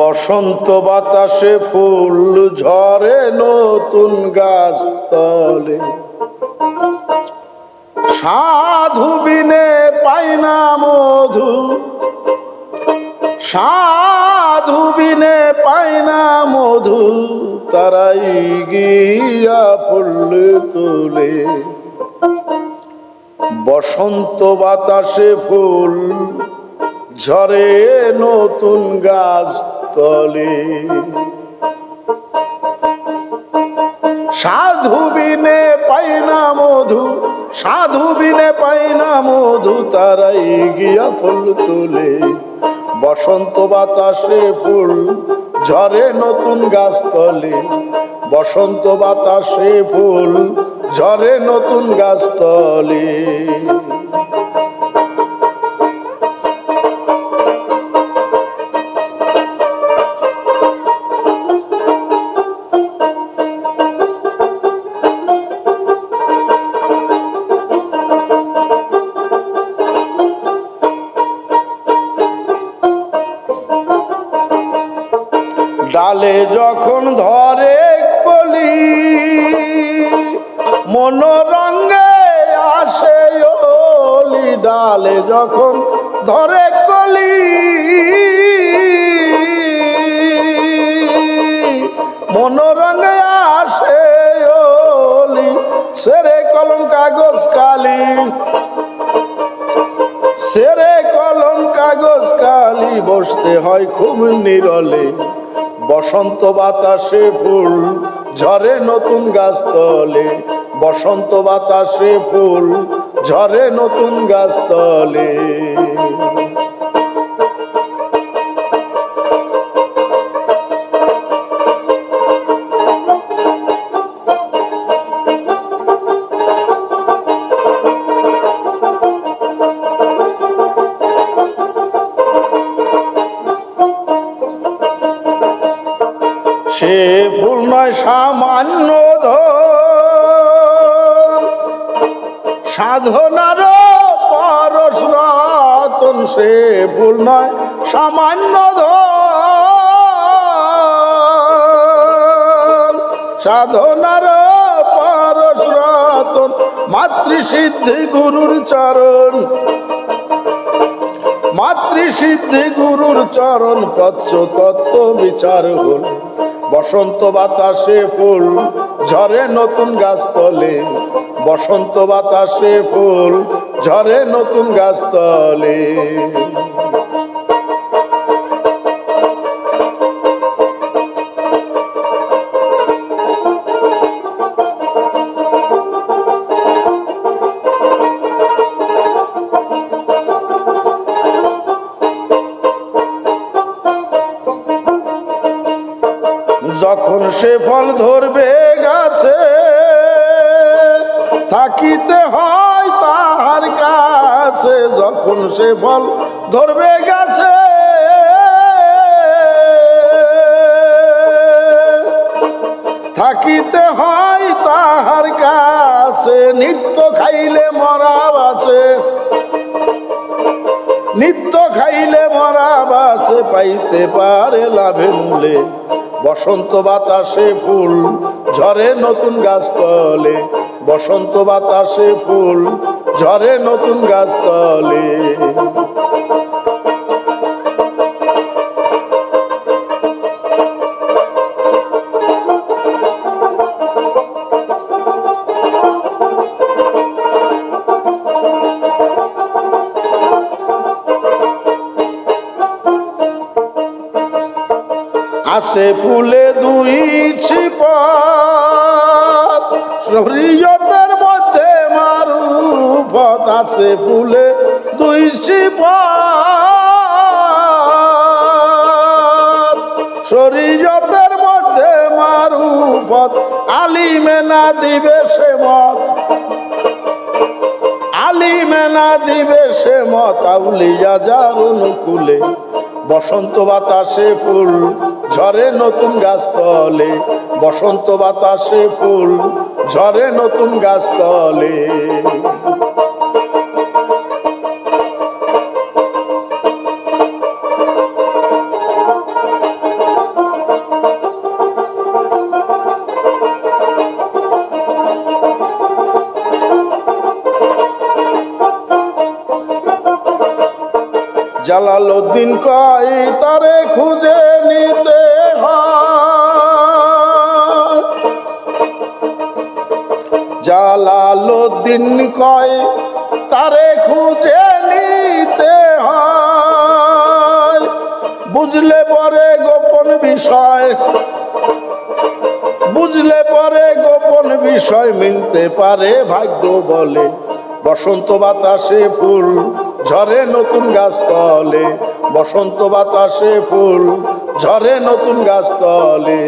বসন্ত বাতাসে ফুল ঝরে নতুন গাছ তলে সাধু বিনে পাই না মধু। সাধু বিনে পাই না মধু, তারাই গিয়া ফুল তুলে। বসন্ত বাতাসে ফুল ঝরে নতুন গাছ তলে সাধু বিনে পাই না মধু, সাধু বিনে পাই না মধু, তারাই গিয়া ফুল তুলে। বসন্ত বাতাসে ফুল ঝরে নতুন গাছ তলে বসন্ত বাতাসে ফুল ঝরে নতুন গাছ তলে যখন ধরে কলি, মনোরঙ্গে আসে ওলি ডালে যখন ধরে কলি, মনোরঙ্গে আসে ওলি সেরে কলম কাগজ কালি, সেরে কলম কাগজ কালি, বসতে হয় খুব নিরলে। বসন্ত বাতাসে ফুল ঝরে নতুন গাছ তলে বসন্ত বাতাসে ফুল ঝরে নতুন গাছ তলে সে ফুল নয়, সামান্য ধন। সাধনার পরশ রতন, সে ফুল নয়, সামান্য ধন। সাধনার পরশ রতন, মাতৃসিদ্ধি গুরুর চরণ। মাতৃসিদ্ধি গুরুর চরণ তত্ত্ব বিচার হল। বসন্ত বাতাসে ফুল ঝরে নতুন গাছ তলে বসন্ত বাতাসে ফুল ঝরে নতুন গাছ তলে সে ফল ধরবে গাছে, থাকিতে হয় তাহার কাছে। যখন সে ফল ধরবে গাছে, থাকিতে হয় তাহার কাছে। নিত্য খাইলে মরা আছে, নিত্য খাইলে মরা বাসে পাইতে পারে লাভে মূলে। বসন্ত বাতাসে ফুল ঝরে নতুন গাছ তলে বসন্ত বাতাসে ফুল ঝরে নতুন গাছ তলে আসে ফুলে দুই শরীয়তের মধ্যে মারুফত আসে ফুলে দুই ছিপ শরীয়তের মধ্যে মারুফত আলিমে না দিবে সে মত। আলিমে না দিবে সে মত। আউলিয়া যার অনুকূলে বসন্ত বাতাসে ফুল ঝরে নতুন গাছ তলে বসন্ত বাতাসে ফুল ঝরে নতুন গাছ তলে জালালউদ্দিন কয়, তারে খুঁজে নিতে জালালউদ্দিন কয়, তারে খুঁজে নিতে হয়। বুঝলে পরে গোপন বিষয়, বুঝলে পরে গোপন বিষয় মিলতে পারে ভাগ্য বলে। বসন্ত বাতাসে ফুল ঝরে নতুন গাছ তলে বসন্ত বাতাসে ফুল ঝরে নতুন গাছ তলে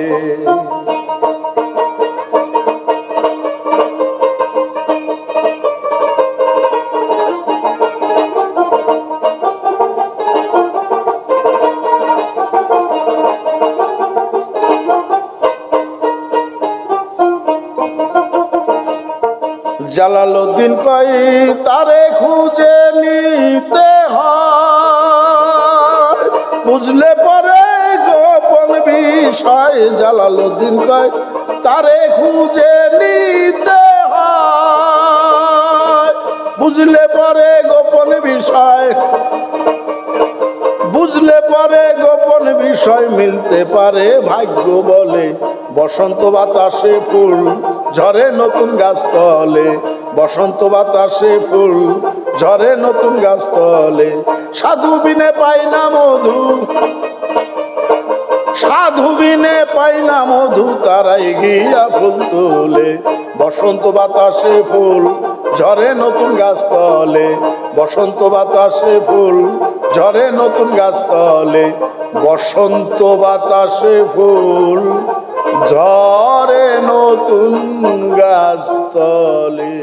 জালালউদ্দিন কই তারে খুঁজে নিতে হয়। বুঝলে পরে গোপন বিষয়, জালালউদ্দিন কয়, তারে খুঁজে নিতে হয়। বুঝলে পরে গোপন বিষয়, বুঝলে পরে গোপন বিষয় মিলতে পারে, ভাগ্য বলে বসন্ত বাতাসে ফুল ঝরে নতুন গাছ তলে বসন্ত বাতাসে ফুল, ঝরে নতুন গাছ তলে সাধু বিনে পাই না মধু। সাধু বিনে পাই না মধু, তারাই গিয়া ফুল তোলে, বসন্ত বাতাসে ফুল, ঝরে নতুন গাছ তলে বসন্ত বাতাসে ফুল, ঝরে নতুন গাছ তলে বসন্ত বাতাসে ফুল। ঝরে নতুন গাছ তলে